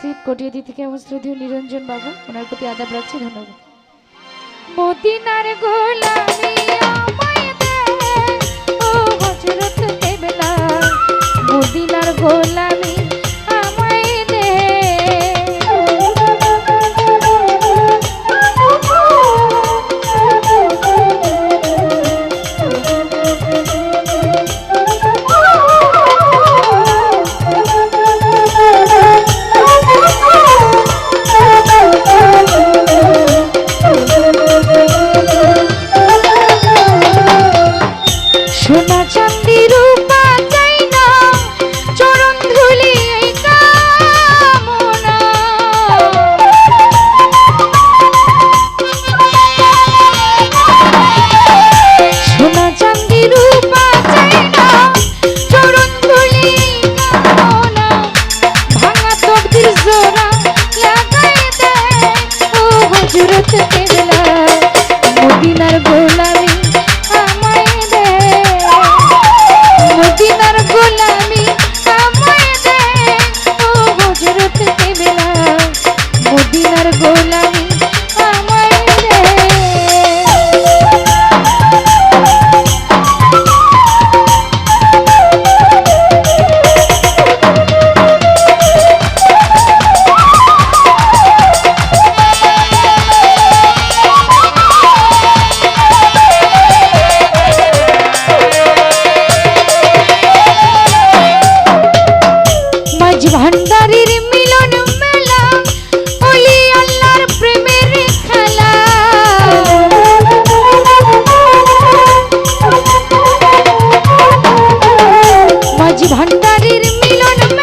উপস্থিত। কটিয়াদি থেকে আমার শ্রদ্ধীয় নিরঞ্জন বাবু ওনার প্রতি আদাব রাখছি ধন্যবাদ। মদিনার গোলা সোনা চান্দি রূপা চাই। ভণ্ডারীর মিলন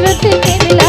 ಮಿರುತಿಲ್ಲ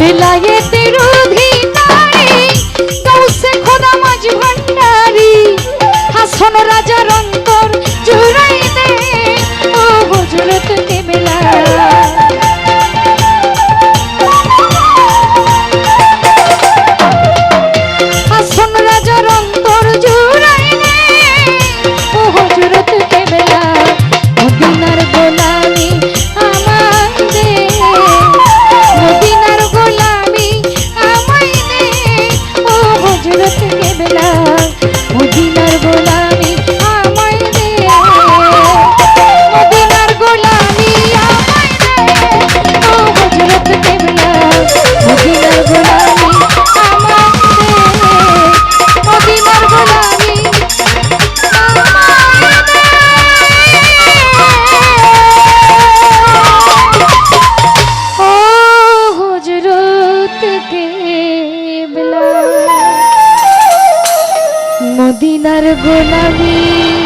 বিলায়েতে গোলামি।